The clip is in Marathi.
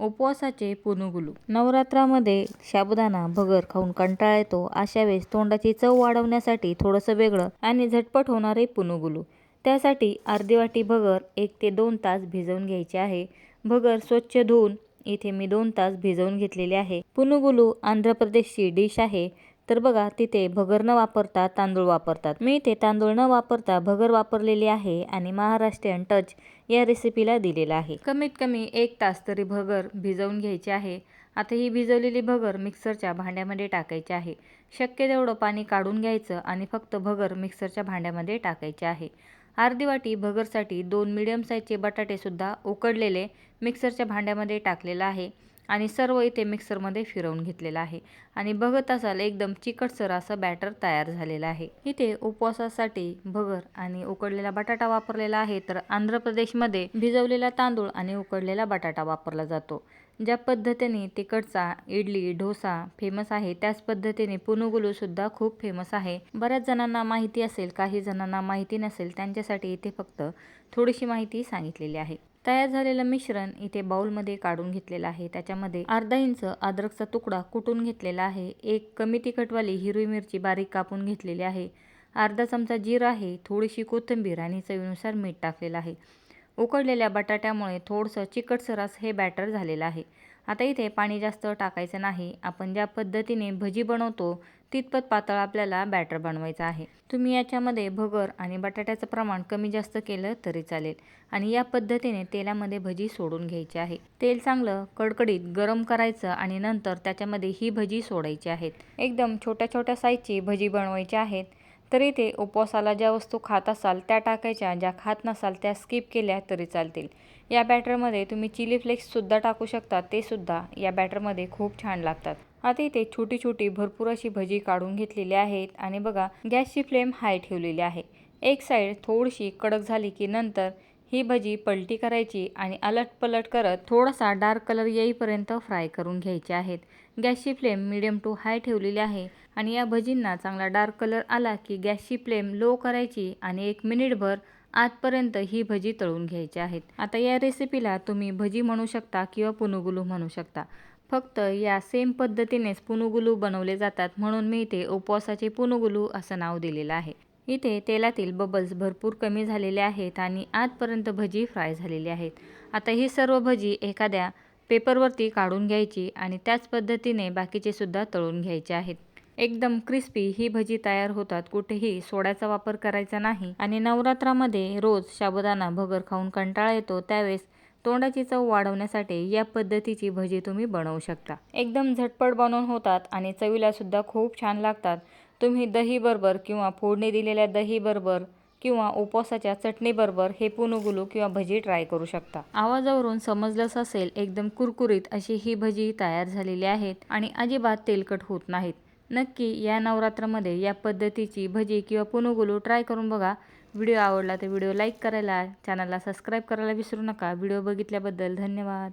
उपवासाचे पुनुगुलू. नवरात्रामध्ये शाबुदाना भगर खाऊन कंटाळा येतो. अशा वेळेस तोंडाची चव वाढवण्यासाठी थोडंसं वेगळं आणि झटपट होणारे पुनुगुलू. त्यासाठी अर्धी वाटी भगर एक ते दोन तास भिजवून घ्यायचे आहे. भगर स्वच्छ धुवून इथे मी दोन तास भिजवून घेतलेले आहे. पुनुगुलू आंध्र प्रदेशची डिश आहे. तर बघा तिथे भगर न वापरता तांदूळ वापरतात. मी इथे तांदूळ न वापरता भगर वापरलेली आहे आणि महाराष्ट्रीयन टच या रेसिपीला दिलेला आहे. कमीत कमी एक तास तरी भगर भिजवून घ्यायची आहे. आता ही भिजवलेली भगर मिक्सरच्या भांड्यामध्ये टाकायची आहे. शक्य तेवढं पाणी काढून घ्यायचं आणि फक्त भगर मिक्सरच्या भांड्यामध्ये टाकायचे आहे. अर्धी वाटी भगरसाठी दोन मिडियम साईजचे बटाटेसुद्धा उकडलेले मिक्सरच्या भांड्यामध्ये टाकलेलं आहे. आणि सर्व इथे मिक्सरमध्ये फिरवून घेतलेलं आहे. आणि बघत असाल एकदम चिकटसर असं बॅटर तयार झालेलं आहे. इथे उपवासासाठी भगर आणि उकडलेला बटाटा वापरलेला आहे. तर आंध्र प्रदेशमध्ये भिजवलेला तांदूळ आणि उकडलेला बटाटा वापरला जातो. ज्या पद्धतीने तिकडचा इडली डोसा फेमस आहे त्याच पद्धतीने पुनुगुलूसुद्धा खूप फेमस आहे. बऱ्याच जणांना माहिती असेल काही जणांना माहिती नसेल त्यांच्यासाठी इथे फक्त थोडीशी माहिती सांगितलेली आहे. तयार झालेलं मिश्रण इथे बाउलमध्ये काढून घेतलेलं आहे. त्याच्यामध्ये अर्धा इंच अद्रकचा तुकडा कुटून घेतलेला आहे. एक कमी तिखटवाली हिरवी मिरची बारीक कापून घेतलेली आहे. अर्धा चमचा जीरा आहे. थोडीशी कोथिंबीर आणि चवीनुसार मीठ टाकलेलं आहे. उकडलेल्या बटाट्यामुळे थोडंसं चिकटसर हे बॅटर झालेलं आहे. आता इथे पाणी जास्त टाकायचं नाही. आपण ज्या पद्धतीने भजी बनवतो तितपत पातळ आपल्याला बॅटर बनवायचं आहे. तुम्ही याच्यामध्ये भगर आणि बटाट्याचं प्रमाण कमी जास्त केलं तरी चालेल. आणि या पद्धतीने तेलामध्ये भजी सोडून घ्यायची आहे. तेल चांगलं कडकडीत गरम करायचं आणि नंतर त्याच्यामध्ये ही भजी सोडायची आहेत. एकदम छोट्या छोट्या साईजची भजी बनवायची आहेत. तरी ते उपवासाला ज्या वस्तू खात असाल त्या टाकायच्या. ज्या खात नसाल त्या स्किप केल्या तरी चालतील. या बॅटरमध्ये तुम्ही चिली फ्लेक्ससुद्धा टाकू शकता. ते सुद्धा या बॅटरमध्ये खूप छान लागतात. आता इथे छोटी छोटी भरपूर अशी भजी काढून घेतलेली आहेत आणि बघा गॅसची फ्लेम हाय ठेवलेली आहे. एक साईड थोडीशी कडक झाली की नंतर ही भजी पलटी करायची आणि अलट पलट करत थोडासा डार्क कलर येईपर्यंत फ्राय करून घ्यायचे आहेत. गॅसची फ्लेम मिडियम टू हाय ठेवलेली आहे आणि या भजींना चांगला डार्क कलर आला की गॅसची फ्लेम लो करायची आणि एक मिनिटभर आजपर्यंत ही भजी तळून घ्यायची आहेत. आता या रेसिपीला तुम्ही भजी म्हणू शकता किंवा पुनुगुलू म्हणू शकता. फक्त या सेम पद्धतीनेच पुनुगुलू बनवले जातात म्हणून मी इथे उपवासाचे पुनुगुलू असं नाव दिलेलं आहे. इथे तेलातील बबल्स भरपूर कमी झालेले आहेत आणि आजपर्यंत भजी फ्राय झालेली आहेत. आता ही सर्व भजी एखाद्या पेपरवरती काढून घ्यायची आणि त्याच पद्धतीने बाकीचे सुद्धा तळून घ्यायचे आहेत. एकदम क्रिस्पी ही भजी तयार होतात कुठेही सोड्याचा वापर करायचा नाही आणि नवरात्रामध्ये रोज साबुदाणा भगर खाऊन कंटाळा येतो त्यावेळेस तोंडाची चव वाढवण्यासाठी या पद्धतीची भजी तुम्ही बनवू शकता. एकदम झटपट बनवून होतात आणि चवीला सुद्धा खूप छान लागतात. तुम्ही दहीबरोबर किंवा फोडणी दिलेल्या दहीबरोबर किंवा उपवासाच्या चटणीबरोबर हे पुनुगुलू किंवा भजी ट्राय करू शकता. आवाजावरून समजलंच असेल एकदम कुरकुरीत अशी ही भजी तयार झालेली आहेत आणि अजिबात तेलकट होत नाहीत. नक्की या नवरात्रामध्ये या पद्धतीची भजी किंवा पुनुगुलू ट्राय करून बघा. व्हिडिओ आवडला तर व्हिडिओ लाईक करायला चॅनलला सबस्क्राईब करायला विसरू नका. व्हिडिओ बघितल्याबद्दल धन्यवाद.